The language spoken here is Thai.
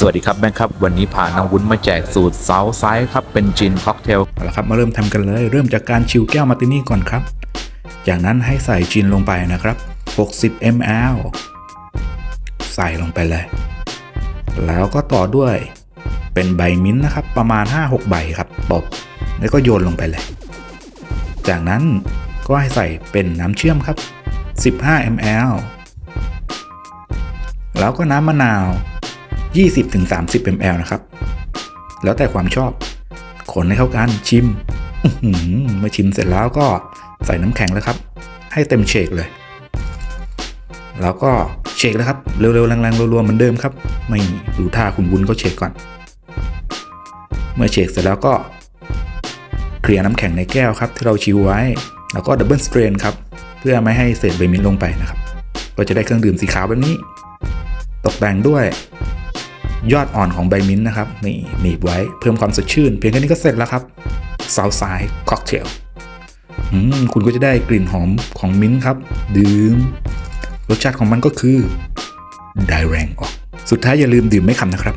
สวัสดีครับแบงค์ครับวันนี้พาน้องวุ้นมาแจกสูตรเซาไซส์ครับเป็นจินค็อกเทลเอาละครับมาเริ่มทำกันเลยเริ่มจากการชิวแก้วมาร์ตินี่ก่อนครับ จากนั้นให้ใส่จินลงไปนะครับ 60 ml ใส่ลงไปเลย แล้วก็ต่อด้วยเป็นใบมิ้นท์นะครับ ประมาณ 5-6 ใบครับตบแล้วก็โยนลงไปเลย จากนั้นก็ให้ใส่เป็นน้ำเชื่อมครับ 15 ml แล้วก็น้ำมะนาว 20-30 ml นะครับ แล้วแต่ความชอบ คนให้เข้ากันชิมเมื่อชิมเสร็จแล้วก็ใส่น้ำแข็งแล้วครับ ให้เต็มเชกเลย แล้วก็เชกแล้วครับ เร็วๆแรงๆรัวๆเหมือนเดิมครับ ไม่ดูท่าคุณวุ้นก็เชกก่อน เมื่อเชกเสร็จแล้วก็เคลียร์น้ำแข็งในแก้วครับที่เราชิวไว้ แล้วก็ดับเบิลสเตรนครับ เพื่อไม่ให้เศษใบมิ้นท์ลงไปนะครับ ก็จะได้เครื่องดื่มสีขาวแบบนี้ ตกแต่งด้วย ยอดอ่อนของใบมิ้นท์นะครับนี่หนีบไว้เพิ่มความสดชื่น เพียงแค่นี้ก็เสร็จแล้วครับซาวไซด์ค็อกเทลคุณก็จะได้กลิ่นหอมของมิ้นท์ครับ ดื่ม รสชาติของมันก็คือได้แรงออก สุดท้ายอย่าลืมดื่มไม่ขำนะครับ